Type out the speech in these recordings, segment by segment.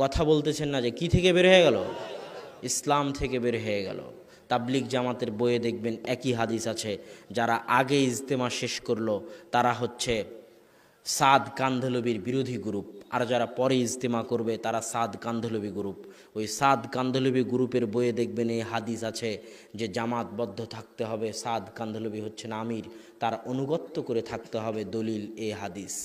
কথা বলতেছেন না যে কি থেকে বের হয়ে গেল? ইসলাম থেকে বের হয়ে গেল। তাবলিক জামাতের বইয়ে দেখবেন একই হাদিস আছে, যারা আগে ইজতেমা শেষ করল, তারা হচ্ছে সাদ কান্ধলবির বিরোধী গ্রুপ, আর যারা পরে ইজতেমা করবে, তারা সাদ কান্ধলবি গ্রুপ। ওই সাদ কান্ধলবি গ্রুপের বইয়ে দেখবেন এই হাদিস আছে যে জামাতবদ্ধ থাকতে হবে, সাদ কান্ধলবি হচ্ছেন আমির, তার অনুগত্য করে থাকতে হবে দলিল এ হাদিস।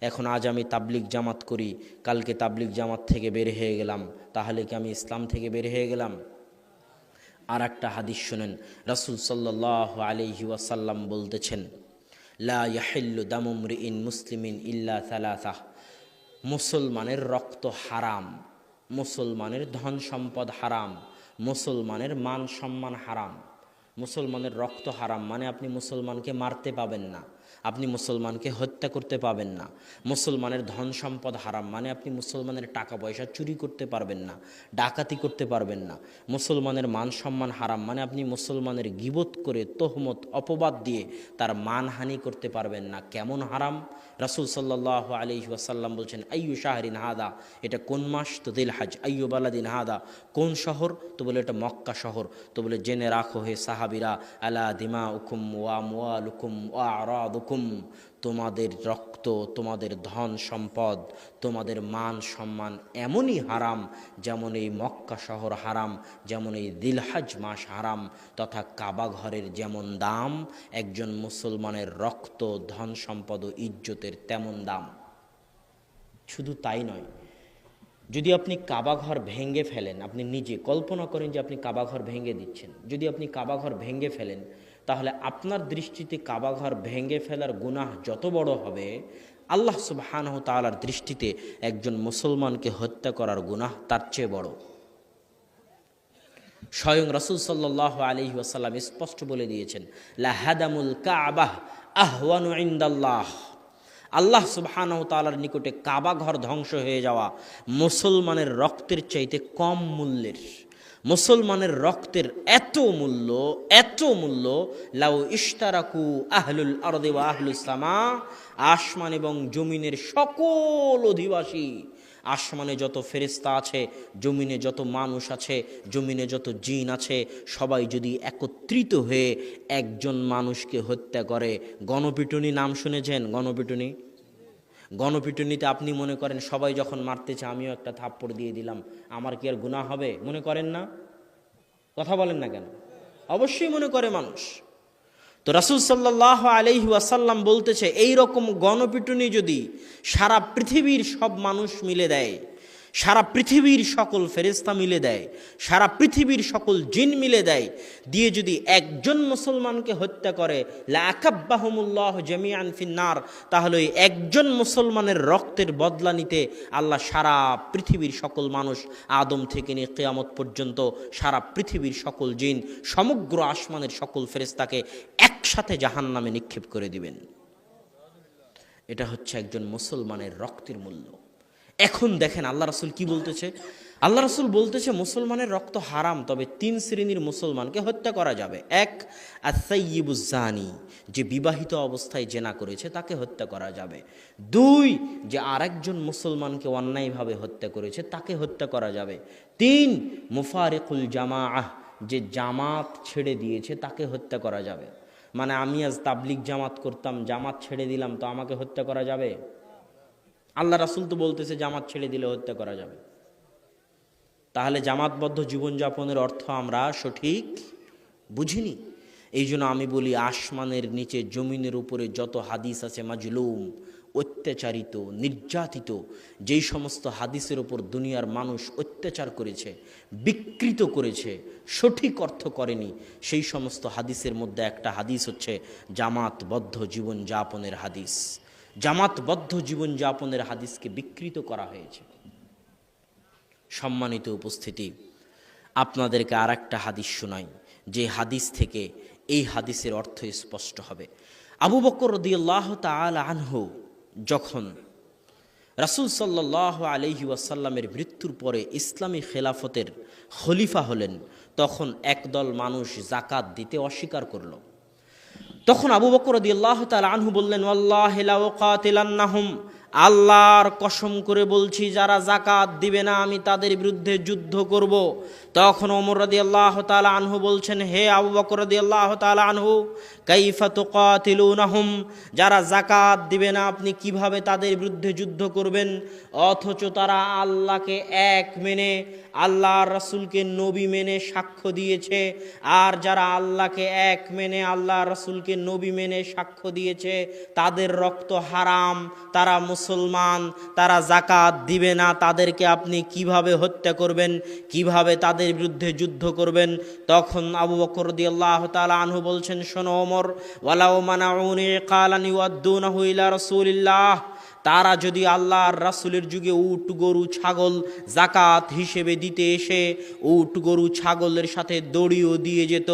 এখন আজ আমি তাবলিক জামাত করি, কালকে তাবলিক জামাত থেকে বের হয়ে গেলাম, তাহলে কি আমি ইসলাম থেকে বের হয়ে গেলাম? আর একটা হাদিস শোনেন, রাসুল সাল্লাহ আলহি ওয়াসাল্লাম বলতেছেন, লা ইয়াহিল্লু দামুমরি ইন মুসলিমিন ইল্লা সালাসাহ মুসলমানের রক্ত হারাম, মুসলমানের ধন সম্পদ হারাম, মুসলমানের মান সম্মান হারাম। মুসলমানের রক্ত হারাম মানে আপনি মুসলমানকে মারতে পাবেন না। আপনি মুসলমানকে হত্যা করতে পাবেন না। মুসলমানের ধন সম্পদ হারাম মানে আপনি মুসলমানের টাকা পয়সা চুরি করতে পারবেন না, ডাকাতি করতে পারবেন না। মুসলমানের মান সম্মান হারাম মানে আপনি মুসলমানের গিবত করে তহমত, অপবাদ দিয়ে তার মানহানি করতে পারবেন না। কেমন হারাম? রাসুল সাল্লাহ আলি ওয়াসাল্লাম বলছেন, আইয়ু শাহরিন হাদা? এটা কোন মাস? তো দিল হাজ আইয়ু বালাদিন হাদা? কোন শহর? তো বলে এটা মক্কা শহর। তো বলে, জেনে রাখো হে সাহাবিরা, আলা দিমা উকুম ওয়া মোয়াল উকুম ওয়া উকুম তোমাদের রক্ত, তোমাদের ধন সম্পদ, তোমাদের মান সম্মান এমনই হারাম যেমন এই মক্কা শহর হারাম, যেমন এই দিলহাজ মাস হারাম, তথা কাবা ঘরের যেমন দাম, একজন মুসলমানের রক্ত, ধন সম্পদ ও ইজ্জতের তেমন দাম। শুধু তাই নয়, যদি আপনি কাবাঘর ভেঙে ফেলেন, আপনি নিজে কল্পনা করেন যে আপনি কাবাঘর ভেঙে দিচ্ছেন। যদি আপনি কাবাঘর ভেঙে ফেলেন তাহলে আপনার দৃষ্টিতে কাবাঘর ভেঙে ফেলার গুনাহ যত বড় হবে, আল্লাহ সুবহানাহ তাআলার দৃষ্টিতে একজন মুসলমানকে হত্যা করার গুনাহ তার চেয়ে বড়। স্বয়ং রসুল সাল্লাহ আলহি ওয়াসাল্লাম স্পষ্ট বলে দিয়েছেন লাহাদামুল কাবাহ আহওয়ানু ইন্দাল্লাহ। আল্লাহ সুবহানাহু তাআলার নিকটে কাবা ঘর ধ্বংস হয়ে যাওয়া মুসলমানের রক্তের চাইতে কম মূল্যের মুসলমানের রক্তের এত মূল্য এত মূল্য, লাউ ইশতারাকু আহলুল আরদে আহলুস সামা, আসমান এবং জমিনের সকল অধিবাসী, আসমানে যত ফেরিস্তা আছে, জমিনে যত মানুষ আছে, জমিনে যত জিন আছে, সবাই যদি একত্রিত হয়ে একজন মানুষকে হত্যা করে, গণপিটুনি নাম শুনেছেন? গণপিটুনি? গণপিটুনিতে আপনি মনে করেন সবাই যখন মারতেছে আমিও একটা থাপ্পড় দিয়ে দিলাম। আমার কি আর গুণা হবে? মনে করেন না? কথা বলেন না কেন? অবশ্যই মনে করে মানুষ। তো রাসুল সাল্লাহ আলহি বলতেছে, এইরকম গণপিটুনি যদি সারা পৃথিবীর সব মানুষ মিলে দেয় সারা পৃথিবীর সকল ফেরেস্তা মিলে দেয়, সারা পৃথিবীর সকল জিন মিলে দেয়। দিয়ে যদি একজন মুসলমানকে হত্যা করে লাকাব্বাহমুল্লাহ জামিয়ান ফিন্নার, তাহলে ওই একজন মুসলমানের রক্তের বদলা নিতে আল্লাহ সারা পৃথিবীর সকল মানুষ আদম থেকে নিয়ে কেয়ামত পর্যন্ত সারা পৃথিবীর সকল জিন, সমগ্র আসমানের সকল ফেরেস্তাকে একসাথে জাহান নামে নিক্ষেপ করে দিবেন। এটা হচ্ছে একজন মুসলমানের রক্তের মূল্য। এখন দেখেন আল্লাহ রাসুল কি বলতেছে? আল্লাহ রাসুল বলতেছে, মুসলমানের রক্ত হারাম, তবে তিন শ্রেণির মুসলমানকে হত্যা করা যাবে। এক আসাইবুজানি যে বিবাহিত অবস্থায় জেনা করেছে, তাকে হত্যা করা যাবে। দুই, যে আরেকজন মুসলমানকে অন্যায়ভাবে হত্যা করেছে, তাকে হত্যা করা যাবে। তিন, মুফারেকুল জামা আহ যে জামাত ছেড়ে দিয়েছে, তাকে হত্যা করা যাবে। মানে আমি আজ তাবলিক জামাত করতাম, জামাত ছেড়ে দিলাম, তো আমাকে হত্যা করা যাবে? আল্লাহ রাসুল তো বলতেছে, জামাত ছেড়ে দিলে হত্যা করা যাবে। তাহলে জামাতবদ্ধ জীবনযাপনের অর্থ আমরা সঠিক বুঝিনি। এই জন্য আমি বলি, আসমানের নিচে, জমিনের উপরে যত হাদিস আছে, মাজলুম, অত্যাচারিত, নির্যাতিত, যেই সমস্ত হাদিসের ওপর দুনিয়ার মানুষ অত্যাচার করেছে, বিকৃত করেছে, সঠিক অর্থ করেনি, সেই সমস্ত হাদিসের মধ্যে একটা হাদিস হচ্ছে, জামাতবদ্ধ জীবনযাপনের হাদিস। জামাতবদ্ধ জীবনযাপনের হাদিসকে বিকৃত করা হয়েছে। সম্মানিত উপস্থিতি, আপনাদেরকে আর একটা হাদিস শোনাই, যে হাদিস থেকে এই হাদিসের অর্থ স্পষ্ট হবে। আবু বকর রদিয়াল্লাহ তাল আনহু যখন রাসুল সাল্লাহ আলহি ওয়াসাল্লামের মৃত্যুর পরে ইসলামী খেলাফতের খলিফা হলেন, তখন একদল মানুষ জাকাত দিতে অস্বীকার করল। তখন আবু বকর আল্লাহ তাল আনহু বললেন আল্লাহ কাতিলান্নাহুম আল্লাহর কসম করে বলছি, যারা জাকাত দিবে না, আমি তাদের বিরুদ্ধে যুদ্ধ করব। তখন ওমর রদি আল্লাহ তাল আনহু বলছেন, হে আবু বকর রদি আল্লাহ তাল আনহু কাইফা তুকাতিলুনাহুম, যারা জাকাত দিবে না, আপনি কীভাবে তাদের বিরুদ্ধে যুদ্ধ করবেন? অথচ তারা আল্লাহকে এক মেনে আল্লাহ রসুলকে নবী মেনে সাক্ষ্য দিয়েছে। আর যারা আল্লাহকে এক মেনে আল্লাহ রসুলকে নবী মেনে সাক্ষ্য দিয়েছে, তাদের রক্ত হারাম, তারা মুসলমান, তারা জাকাত দিবে না। তাদেরকে আপনি কীভাবে হত্যা করবেন? কীভাবে তাদের বিরুদ্ধে যুদ্ধ করবেন? তখন আবু বকর আল্লাহ তালা আনহু বলছেন, শোনো ওমর ওয়ালাউ মানাউনি কালানি ওয়াদ্দুনাহু ইলা রাসূলিল্লাহ। তারা যদি আল্লাহর রাসুলের যুগে উট, গরু, ছাগল জাকাত হিসেবে দিতে এসে উট, গরু, ছাগলের সাথে দড়িও দিয়ে যেত,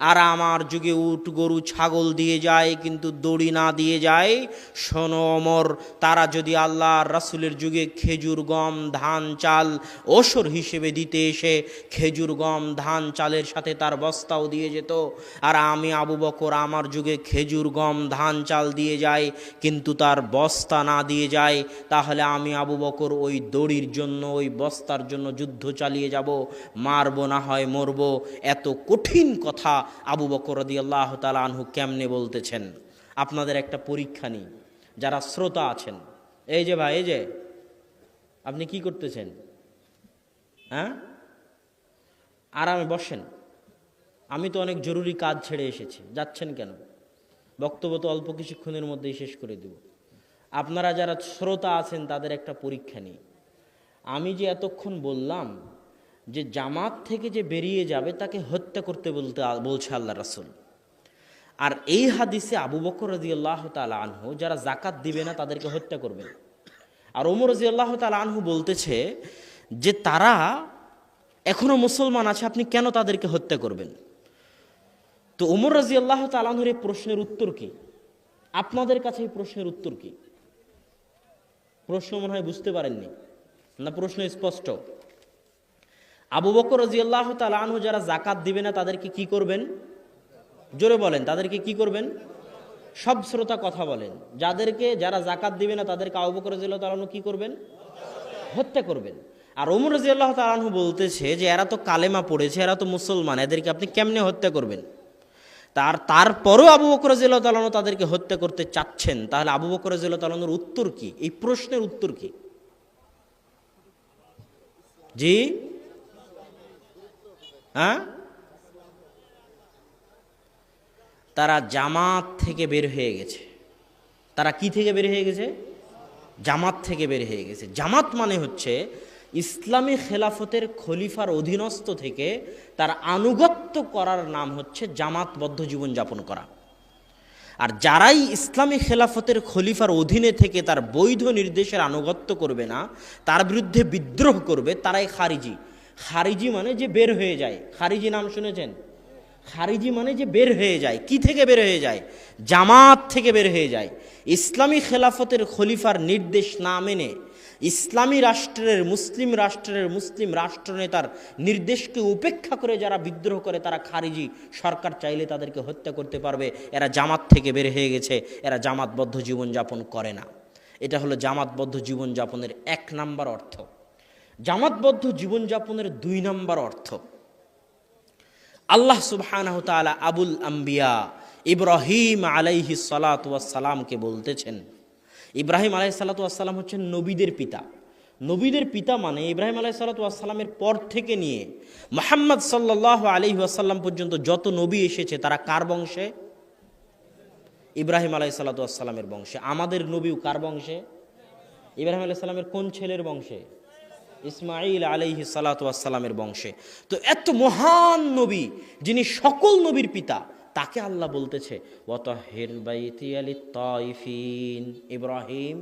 আর আমার যুগে উট, গরু, ছাগল দিয়ে যায়, কিন্তু দড়ি না দিয়ে যায়, শোনো অমর, তারা যদি আল্লাহর রাসুলের যুগে খেজুর, গম, ধান, চাল ওসর হিসেবে দিতে এসে খেজুর, গম, ধান, চালের সাথে তার বস্তাও দিয়ে যেত, আর আমি আবু বকর আমার যুগে খেজুর, গম, ধান, চাল দিয়ে যায় কিন্তু তার বস্তা না দিয়ে যায় তাহলে আমি আবু বকর ওই দড়ির জন্য, ওই বস্তার জন্য যুদ্ধ চালিয়ে যাব। মারবো না হয়, মরবো। এত কঠিন কথা আবু বকর রদি আল্লাহ তালা আনহু কেমনে বলতেছেন? আপনাদের একটা পরীক্ষা নিই। যারা শ্রোতা আছেন, এই যে ভাই, এই যে, আপনি কি করতেছেন? হ্যাঁ? আরামে বসেন। আমি তো অনেক জরুরি কাজ ছেড়ে এসেছি। যাচ্ছেন কেন? বক্তব্য তো অল্প কিছুক্ষণের মধ্যেই শেষ করে দেব। আপনারা যারা শ্রোতা আছেন, তাদের একটা পরীক্ষা নিই। আমি যে এতক্ষণ বললাম যে জামাত থেকে যে বেরিয়ে যাবে, তাকে হত্যা করতে বলতে বলছে আল্লাহ রাসুল। আর এই হাদিসে আবু বকর রাজি আল্লাহ তালা আনহু, যারা জাকাত দিবে না, তাদেরকে হত্যা করবে। আর ওমর রাজি আল্লাহ তালা আনহু বলতেছে যে, তারা এখনও মুসলমান আছে, আপনি কেন তাদেরকে হত্যা করবেন? তো ওমর রাজি আল্লাহ তালানহুর এই প্রশ্নের উত্তর কি? আপনাদের কাছে এই প্রশ্নের উত্তর কি? প্রশ্ন মনে হয় বুঝতে পারেননি। না, প্রশ্ন স্পষ্ট। আবু বকর রাজি আল্লাহ তালানহু যারা জাকাত দিবে না, তাদেরকে কি করবেন? জোরে বলেন, তাদেরকে কি করবেন? সব শ্রোতা কথা বলেন। যাদেরকে, যারা জাকাত দিবে না, তাদেরকে আবু বকর রাজি আল্লাহ তালানহু কি করবেন? হত্যা করবেন। আর ওমর রাজি আল্লাহ তালানহু বলতেছে যে, এরা তো কালেমা পড়েছে, এরা তো মুসলমান, এদেরকে আপনি কেমনে হত্যা করবেন? তার, তারপরও আবু বকর জিল্লা তালানো তাদেরকে হত্যা করতে চাচ্ছেন। তাহলে আবু বকর জিল্লা তালানোর উত্তর কি? এই প্রশ্নের উত্তর কি? জি? হ্যাঁ? তারা জামাত থেকে বের হয়ে গেছে। তারা কি থেকে বের হয়ে গেছে? জামাত থেকে বের হয়ে গেছে। জামাত মানে হচ্ছে ইসলামী খেলাফতের খলিফার অধীনস্থ থেকে তার আনুগত্য করার নাম হচ্ছে জামাতবদ্ধ জীবনযাপন করা। আর যারাই ইসলামী খেলাফতের খলিফার অধীনে থেকে তার বৈধ নির্দেশের আনুগত্য করবে না, তার বিরুদ্ধে বিদ্রোহ করবে, তারাই খারিজি। খারিজি মানে যে বের হয়ে যায়। খারিজি নাম শুনেছেন? খারিজি মানে যে বের হয়ে যায়। কি থেকে বের হয়ে যায়? জামাত থেকে বের হয়ে যায়। ইসলামী খেলাফতের খলিফার নির্দেশ না মেনে ইসলামী রাষ্ট্রের, মুসলিম রাষ্ট্রের, মুসলিম রাষ্ট্রনেতার নির্দেশকে উপেক্ষা করে যারা বিদ্রোহ করে, তারা খারিজি সরকার চাইলে তাদেরকে হত্যা করতে পারবে। এরা জামাত থেকে বের হয়ে গেছে, এরা জামাতবদ্ধ জীবনযাপন করে না। এটা হলো জামাতবদ্ধ জীবনযাপনের এক নাম্বার অর্থ। জামাতবদ্ধ জীবনযাপনের দুই নাম্বার অর্থ। আল্লাহ সুবহানাহ আবুল আম্বিয়া ইব্রাহিম আলাইহি সালামকে বলতেছেন ইব্রাহিম আলাই সালাতাম হচ্ছেন নবীদের পিতা। নবীদের পিতা মানে ইব্রাহিম আলাই সালাতামের পর থেকে নিয়ে মোহাম্মদ সাল্লাহ আলি আসাল্লাম পর্যন্ত যত নবী এসেছে, তারা কার বংশে? ইব্রাহিম আলাই সালাতামের বংশে। আমাদের নবীও কার বংশে? ইব্রাহিম আলাই সাল্লামের কোন ছেলের বংশে? ইসমাইল আলাইহি সালাতামের বংশে। তো এত মহান নবী, যিনি সকল নবীর পিতা তাকে আল্লাহ বলতেছে অত আলি তয়ফিন ইব্রাহিম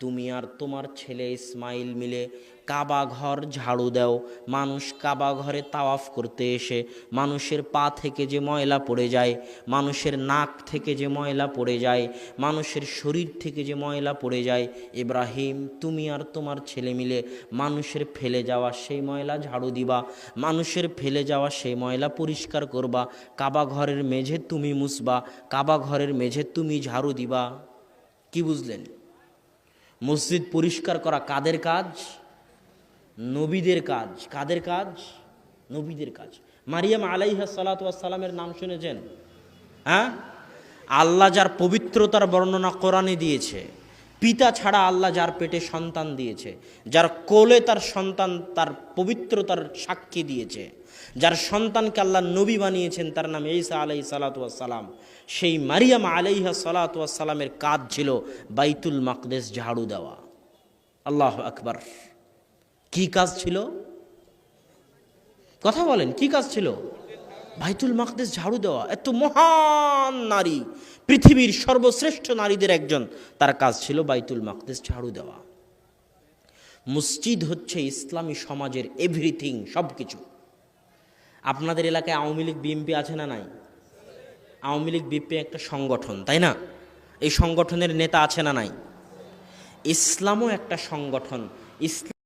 তুমি আর তোমার ছেলে ইসমাইল মিলে কাবা ঘর ঝাড়ু দাও। মানুষ কাবা ঘরে তাওয়াফ করতে এসে, মানুষের পা থেকে যে ময়লা পড়ে যায়, মানুষের নাক থেকে যে ময়লা পড়ে যায়, মানুষের শরীর থেকে যে ময়লা পড়ে যায়, ইব্রাহিম, তুমি আর তোমার ছেলে মিলে মানুষের ফেলে যাওয়া সেই ময়লা ঝাড়ু দিবা, মানুষের ফেলে যাওয়া সেই ময়লা পরিষ্কার করবা কাবা ঘরের মেঝে তুমি মুছবা কাবা ঘরের মেঝে তুমি ঝাড়ু দিবা। কি বুঝলেন? মসজিদ পরিষ্কার করা কাদের কাজ? নবীদের কাজ। কাদের কাজ? নবীদের কাজ। মারিয়াম আলাইহা সালামের নাম শুনেছেন? হ্যাঁ? আল্লাহ যার পবিত্রতার বর্ণনা কোরআনে দিয়েছে, পিতা ছাড়া আল্লাহ যার পেটে সন্তান দিয়েছে, যার কোলে তার সন্তান তার পবিত্রতার সাক্ষী দিয়েছে, যার সন্তানকে আল্লাহ নবী বানিয়েছেন তার নাম ঈসা আলাই সালাতাম সেই মারিয়াম আলাইহা সালাতামের কাজ ছিল বাইতুল মাকদেস ঝাড়ু দেওয়া। আল্লাহ আকবার। কি কাজ ছিল? কথা বলেন, কি কাজ ছিল? বাইতুল মাকদেস ঝাড়ু দেওয়া। এত মহান নারী, পৃথিবীর সর্বশ্রেষ্ঠ নারীদের একজন। তার কাজ ছিল বাইতুল মাকদেস ঝাড়ু দেওয়া। মসজিদ হচ্ছে ইসলামী সমাজের এভরিথিং সব কিছু আপনাদের এলাকায় আওয়ামী লীগ বিএনপি আছে না নাই? আওয়ামী লীগ বিএনপি একটা সংগঠন, তাই না? এই সংগঠনের নেতা আছে না নাই? ইসলামও একটা সংগঠন। ইসলাম